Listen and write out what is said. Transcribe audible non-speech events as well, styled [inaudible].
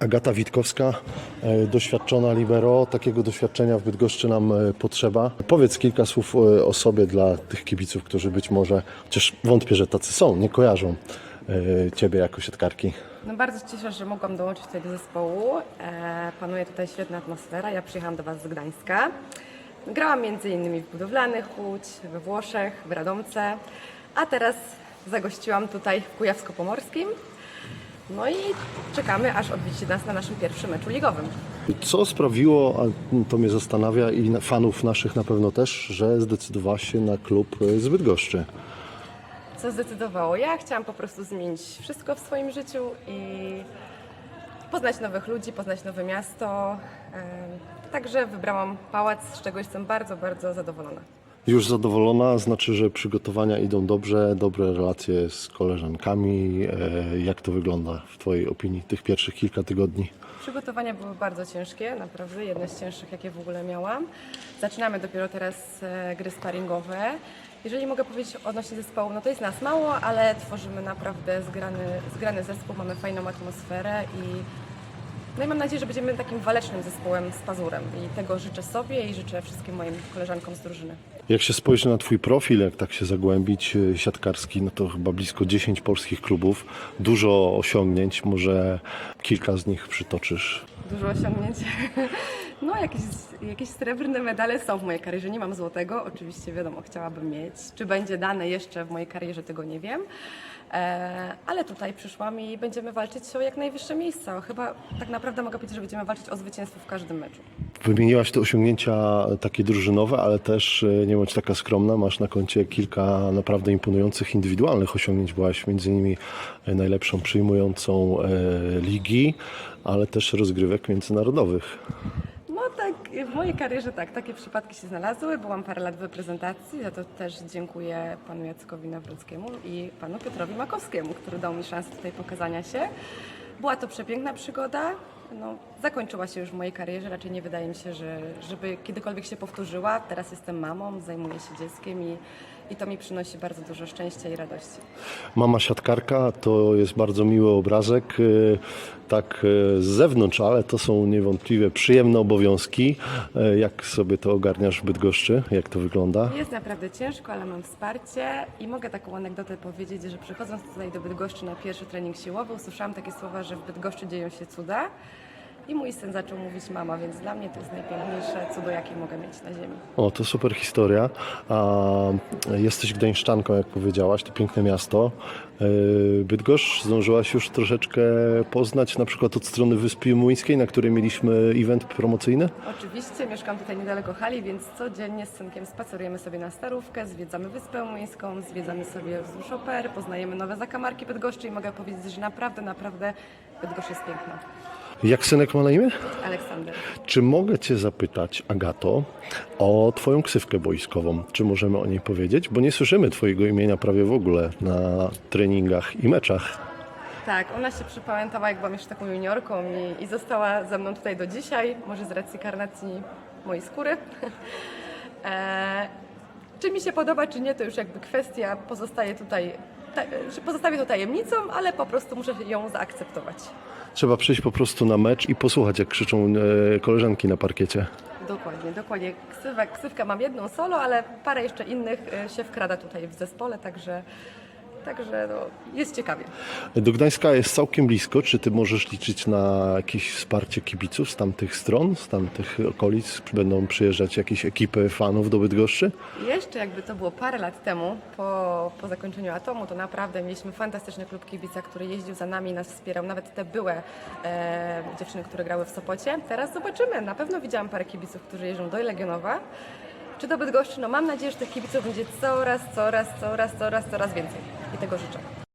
Agata Witkowska, e, doświadczona libero. Takiego doświadczenia w Bydgoszczy nam e, potrzeba. Powiedz kilka słów e, o sobie dla tych kibiców, którzy być może, chociaż wątpię, że tacy są, nie kojarzą Ciebie jako siatkarki. No bardzo się cieszę, że mogłam dołączyć tutaj do zespołu. Panuje tutaj świetna atmosfera. Ja przyjechałam do Was z Gdańska. Grałam innymi w Budowlanych Łódź, we Włoszech, w Radomce, a teraz zagościłam tutaj w Kujawsko-Pomorskim. No i czekamy, aż odwiedzicie nas na naszym pierwszym meczu ligowym. Co sprawiło, a to mnie zastanawia i na- fanów naszych na pewno też, że zdecydowałaś się na klub e, z Bydgoszczy? Co zdecydowało? Ja chciałam po prostu zmienić wszystko w swoim życiu i poznać nowych ludzi, poznać nowe miasto. Także wybrałam pałac, z czego jestem bardzo, bardzo zadowolona. Już zadowolona, znaczy, że przygotowania idą dobrze, dobre relacje z koleżankami. E, Jak to wygląda w Twojej opinii tych pierwszych kilka tygodni? Przygotowania były bardzo ciężkie, naprawdę jedne z cięższych, jakie w ogóle miałam. Zaczynamy dopiero teraz e, gry sparingowe. Jeżeli mogę powiedzieć odnośnie zespołu, no to jest nas mało, ale tworzymy naprawdę zgrany, zgrany zespół, mamy fajną atmosferę i no i mam nadzieję, że będziemy takim walecznym zespołem z pazurem i tego życzę sobie i życzę wszystkim moim koleżankom z drużyny. Jak się spojrzy na Twój profil, jak tak się zagłębić e, siatkarski, no to chyba blisko 10 polskich klubów, dużo osiągnięć, może kilka z nich przytoczysz. Dużo osiągnięć. [laughs] No, jakieś, jakieś srebrne medale są w mojej karierze. Nie mam złotego, oczywiście wiadomo, chciałabym mieć. Czy będzie dane jeszcze w mojej karierze, tego nie wiem. E, ale tutaj przyszłam i będziemy walczyć o jak najwyższe miejsca. Chyba tak naprawdę mogę powiedzieć, że będziemy walczyć o zwycięstwo w każdym meczu. Wymieniłaś te osiągnięcia takie drużynowe, ale też e, nie bądź taka skromna, masz na koncie kilka naprawdę imponujących indywidualnych osiągnięć. Byłaś między innymi e, najlepszą przyjmującą e, ligi, ale też rozgrywek międzynarodowych. W mojej karierze tak, takie przypadki się znalazły. Byłam parę lat w reprezentacji, za to też dziękuję panu Jackowi Nawrockiemu i panu Piotrowi Makowskiemu, który dał mi szansę tutaj pokazania się. Była to przepiękna przygoda. No, zakończyła się już w mojej karierze, raczej nie wydaje mi się, że, żeby kiedykolwiek się powtórzyła. Teraz jestem mamą, zajmuję się dzieckiem i, i to mi przynosi bardzo dużo szczęścia i radości. Mama siatkarka to jest bardzo miły obrazek, e, tak e, z zewnątrz, ale to są niewątpliwie przyjemne obowiązki. E, Jak sobie to ogarniasz w Bydgoszczy? Jak to wygląda? Jest naprawdę ciężko, ale mam wsparcie i mogę taką anegdotę powiedzieć, że przychodząc tutaj do Bydgoszczy na pierwszy trening siłowy, usłyszałam takie słowa, że w Bydgoszczy dzieją się cuda i mój syn zaczął mówić mama, więc dla mnie to jest najpiękniejsze cudo, jakie mogę mieć na ziemi. O, to super historia. A jesteś gdańszczanką, jak powiedziałaś, to piękne miasto. E, Bydgoszcz zdążyłaś już troszeczkę poznać, na przykład od strony Wyspy Młyńskiej, na której mieliśmy event promocyjny? Oczywiście mieszkam tutaj niedaleko hali, więc codziennie z synkiem spacerujemy sobie na Starówkę, zwiedzamy Wyspę Młyńską, zwiedzamy sobie wzdłuż opery, poznajemy nowe zakamarki Bydgoszczy i mogę powiedzieć, że naprawdę, naprawdę Bydgoszcz jest piękna. Jak synek ma na imię? Aleksander. Czy mogę Cię zapytać, Agato, o Twoją ksywkę boiskową? Czy możemy o niej powiedzieć? Bo nie słyszymy Twojego imienia prawie w ogóle na treningach i meczach. Tak, ona się przypamiętała, jak byłam jeszcze taką juniorką i, i została ze mną tutaj do dzisiaj, może z racji karnacji mojej skóry. [laughs] e, czy mi się podoba, czy nie, to już jakby kwestia pozostaje tutaj, pozostawię to tajemnicą, ale po prostu muszę ją zaakceptować. Trzeba przyjść po prostu na mecz i posłuchać, jak krzyczą e, koleżanki na parkiecie. Dokładnie, dokładnie. Ksywę, ksywkę mam jedną solo, ale parę jeszcze innych e, się wkrada tutaj w zespole, także, także no, jest ciekawie. Do Gdańska jest całkiem blisko. Czy Ty możesz liczyć na jakieś wsparcie kibiców z tamtych stron, z tamtych okolic? Będą przyjeżdżać jakieś ekipy fanów do Bydgoszczy? Jeszcze jakby to było parę lat temu, po, po zakończeniu Atomu, to naprawdę mieliśmy fantastyczny klub kibica, który jeździł za nami i nas wspierał. Nawet te były e, dziewczyny, które grały w Sopocie. Teraz zobaczymy. Na pewno widziałam parę kibiców, którzy jeżdżą do Legionowa. Czy do Bydgoszczy? No mam nadzieję, że tych kibiców będzie coraz, coraz, coraz, coraz, coraz więcej. I tego życzę.